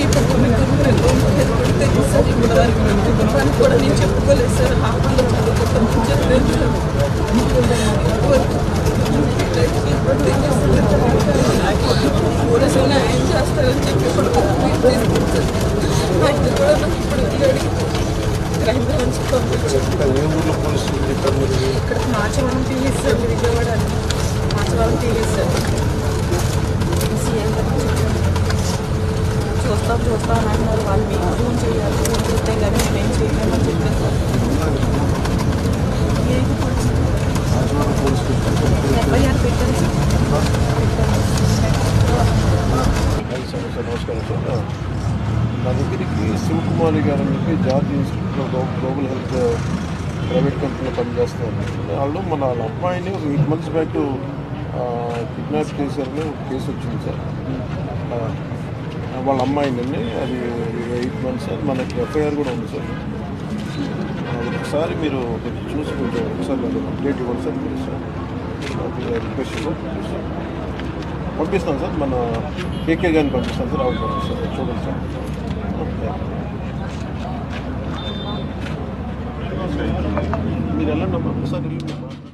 ఈ పక్కన కూడా నేను చెప్పుకోలేదు సార్ క్రైమ్ బ్రాంచ్ పంపించారు ఇంకా ఏ ఊర్లో పోలీసులు చెప్పారు మీరు ఇక్కడ Machavaram TV sir Vijayawada Machavaram TV sir CM గారు చెప్పారు. చూస్తాం చూస్తాం అని అన్నారు వాళ్ళు మీకు ఫోన్ చేయాలి ఫోన్ చేస్తే కానీ మేమేం చేయలేమని చెప్పారు సార్ ఏది police? Rajawada police station FIR పెట్టారు సార్ పెట్టారు. సార్ నమస్కారం సార్ నా దగ్గరికి శివకుమారి గారు అని చెప్పి George institute global health private కంపెనీలో పనిచేస్తున్నారు వాళ్ళు మన వాళ్ళ అమ్మాయిని ఒక ఎయిట్ మంత్స్ బ్యాక్ కిడ్నాప్ చేశారని ఒక కేసు వచ్చింది సార్. వాళ్ళ అమ్మాయిని అది ఎయిట్ మంత్స్ అది మనకి ఎఫ్ఐఆర్ కూడా ఉంది సార్. ఒకసారి మీరు చూసి కొంచెం ఒకసారి నాకు అప్డేట్ ఇవ్వండి సార్ మీరు సార్. Request sir. పంపిస్తాను సార్ మన కేకే గారిని పంపిస్తాను సార్ ఆవిడ సార్. చూడండి Di dalam nampak besar dari rumah.